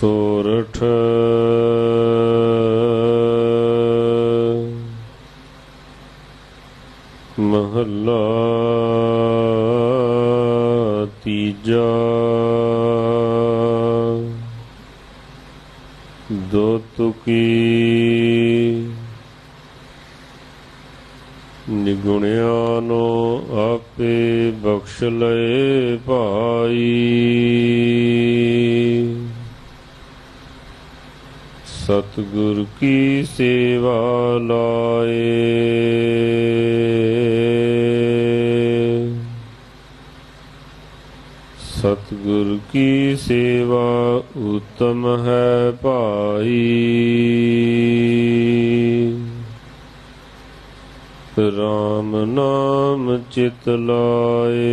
ਸੋਰਠ। ਮਹੱਲਾ ਤੀਜਾ। ਦੋ ਤੁਕੀ। ਨਿਗੁਣਿਆ ਨੋ ਆਪੇ ਬਖਸ਼ ਲਏ ਭਾਈ। ਸਤਿਗੁਰ ਕੀ ਸੇਵਾ ਲਾਏ। ਸਤਿਗੁਰ ਕੀ ਸੇਵਾ ਉਤਮ ਹੈ ਭਾਈ। ਰਾਮ ਨਾਮ ਚਿਤ ਲਾਏ।